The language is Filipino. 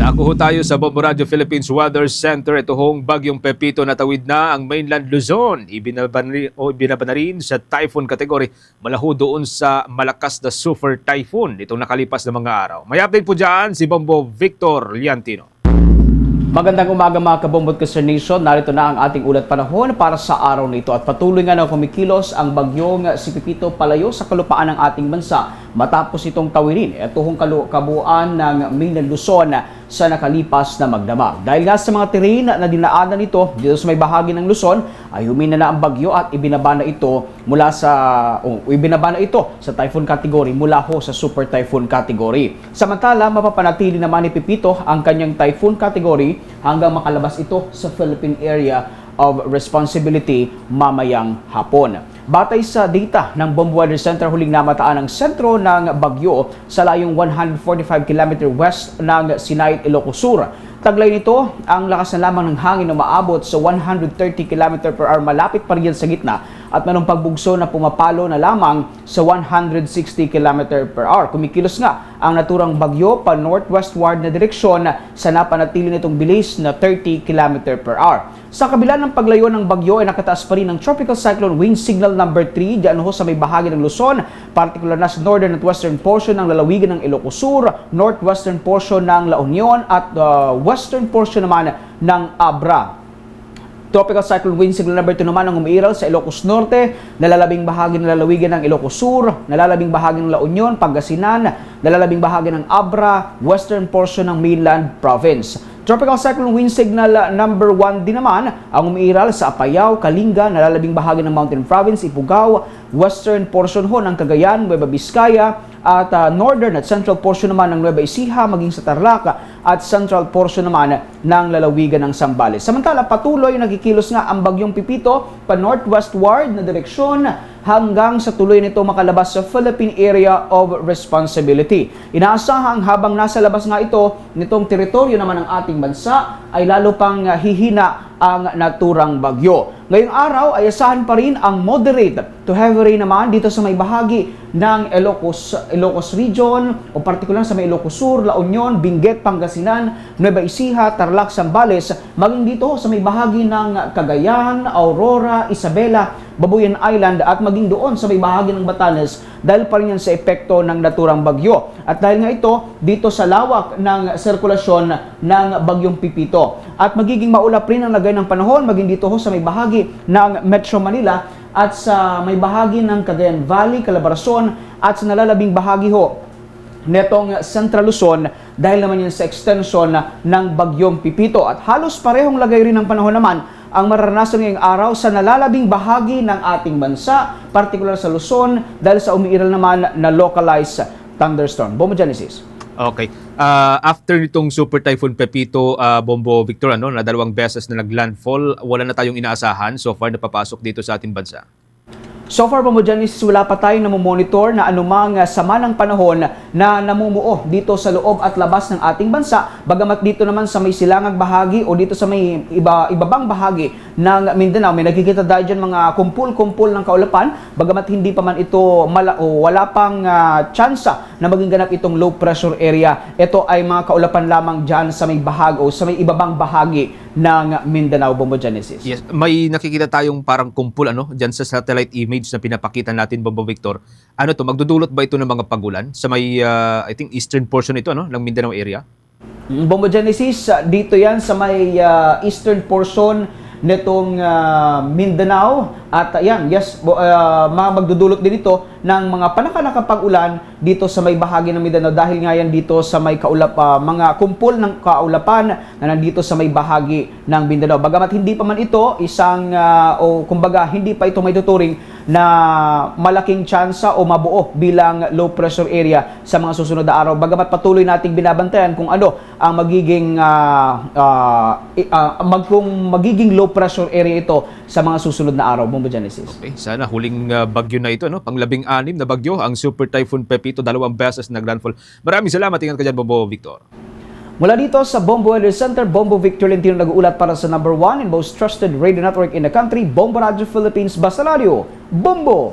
Nakuho tayo sa Bombo Radio Philippines Weather Center. Ito hong bagyong Pepito natawid na ang mainland Luzon. Ibinaba na rin- o ibinaba na rin sa typhoon category. Malaho doon sa malakas na super typhoon itong nakalipas na mga araw. May update po dyan si Bombo Victor Liantino. Magandang umaga mga kabombot ka sa nation. Narito na ang ating ulat panahon para sa araw na ito. At patuloy nga na kumikilos ang bagyong si Pipito palayo sa kalupaan ng ating bansa matapos itong tawirin. Ito hong kabuuan ng mainland Luzon sa nakalipas na magdamag. Dahil nga sa mga terrain na dinaanan nito dito sa may bahagi ng Luzon ay humina na ang bagyo at ibinaba na ito mula sa o ibinaba na ito sa typhoon category mula ho sa super typhoon category. Samantala, mapapanatili naman ni Pipito ang kanyang typhoon category hanggang makalabas ito sa Philippine Area of Responsibility mamayang hapon. Batay sa data ng Bomb Weather Center, huling namataan ang sentro ng bagyo sa layong 145 km west ng Sinay, Ilocos Sur. Taglay nito, ang lakas na lamang ng hangin na maabot sa 130 km per hour malapit pa rin sa gitna at mayroong pagbugso na pumapalo na lamang sa 160 km per hour. Kumikilos nga ang naturang bagyo pa northwestward na direksyon sa napanatili nitong bilis na 30 km per hour. Sa kabila ng paglayo ng bagyo ay nakataas pa rin ang tropical cyclone wind signal number 3 diyan ho sa may bahagi ng Luzon, particular na sa northern at western portion ng lalawigan ng Ilocos Sur, northwestern portion ng La Union at uh, western portion naman ng Abra. Tropical Cyclone Wind Signal number 2 naman ang umiiral sa Ilocos Norte, nalalabing bahagi ng lalawigan ng Ilocos Sur, nalalabing bahagi ng La Union, Pangasinan, nalalabing bahagi ng Abra, western portion ng mainland province. Tropical Cyclone Wind Signal number 1 din naman ang umiiral sa Apayao, Kalinga, nalalabing bahagi ng Mountain Province, Ifugao, western portion ho ng Cagayan, Nueva Vizcaya, at uh, northern at central portion naman ng Nueva Ecija, maging sa Tarlac, at central portion naman ng lalawigan ng Zambales. Samantala, patuloy nagkikilos nga ang bagyong Pipito pa northwestward na direksyon hanggang sa tuloy nito makalabas sa Philippine Area of Responsibility. Inaasahang habang nasa labas nga ito nitong teritoryo naman ng ating bansa ay lalo pang uh, hihina ang naturang bagyo. Ngayong araw ay asahan pa rin ang moderate to heavy rain naman dito sa may bahagi ng Ilocos, Ilocos Region o partikular sa may Ilocos Sur, La Union, Benguet, Pangasinan, Nueva Ecija, Tarlac, Zambales, maging dito sa may bahagi ng Cagayan, Aurora, Isabela, Babuyan Island at maging doon sa may bahagi ng Batanes dahil pa rin yan sa epekto ng naturang bagyo. At dahil nga ito, dito sa lawak ng sirkulasyon ng bagyong Pipito. At magiging maulap rin ang lagay ng panahon, maging dito ho sa may bahagi ng Metro Manila at sa may bahagi ng Cagayan Valley, Calabarzon at sa nalalabing bahagi ho netong Central Luzon dahil naman yun sa extension ng bagyong Pipito. At halos parehong lagay rin ng panahon naman ang mararanasan ngayong araw sa nalalabing bahagi ng ating bansa, particular sa Luzon dahil sa umiiral naman na localized thunderstorm. Bombo Genesis. Okay. Ah, after nitong Super Typhoon Pepito, ah, Bombo Victor, ano, na dalawang beses na naglandfall, wala na tayong inaasahan so far na papasok dito sa ating bansa. So far, Bombo Genesis, wala pa tayong namomonitor na anumang uh, sama ng panahon na namumuo dito sa loob at labas ng ating bansa. Bagamat dito naman sa may silangang bahagi o dito sa may iba, ibabang bahagi ng Mindanao, may nakikita tayo dyan mga kumpul-kumpul ng kaulapan. Bagamat hindi pa man ito mala, o wala pang uh, tsansa na maging ganap itong low pressure area. Ito ay mga kaulapan lamang dyan sa may bahagi o sa may ibabang bahagi ng Mindanao, Bombo Genesis. Yes, may nakikita tayong parang kumpul ano diyan sa satellite image na pinapakita natin Bombo Victor. Ano to, magdudulot ba ito ng mga pagulan sa may ah, I think eastern portion ito no ng Mindanao area? Bombo Genesis, uh, dito yan sa may uh, eastern portion nitong uh, Mindanao at uh, yan, yes, uh, magdudulot din ito ng mga panakanakang pag-ulan dito sa may bahagi ng Mindanao dahil nga yan dito sa may kaulap uh, mga kumpol ng kaulapan na nandito sa may bahagi ng Mindanao. Bagamat hindi pa man ito isang uh, o kumbaga hindi pa ito may tuturing na malaking tsansa o mabuo bilang low pressure area sa mga susunod na araw. Bagamat patuloy nating binabantayan kung ano ang magiging ah, i- ah, mag, kung magiging low pressure area ito sa mga susunod na araw. Bombo Genesis. Okay, sana huling ah, bagyo na ito no, panglabing anim na bagyo ang Super Typhoon Pepito dalawang beses naglandfall. Maraming salamat ingat ka diyan Bombo Victor. Mula dito sa Bombo Weather Center, Bombo Victor Lentino nag-uulat para sa number one and most trusted radio network in the country, Bombo Radio Philippines, Basta Radio, Bombo!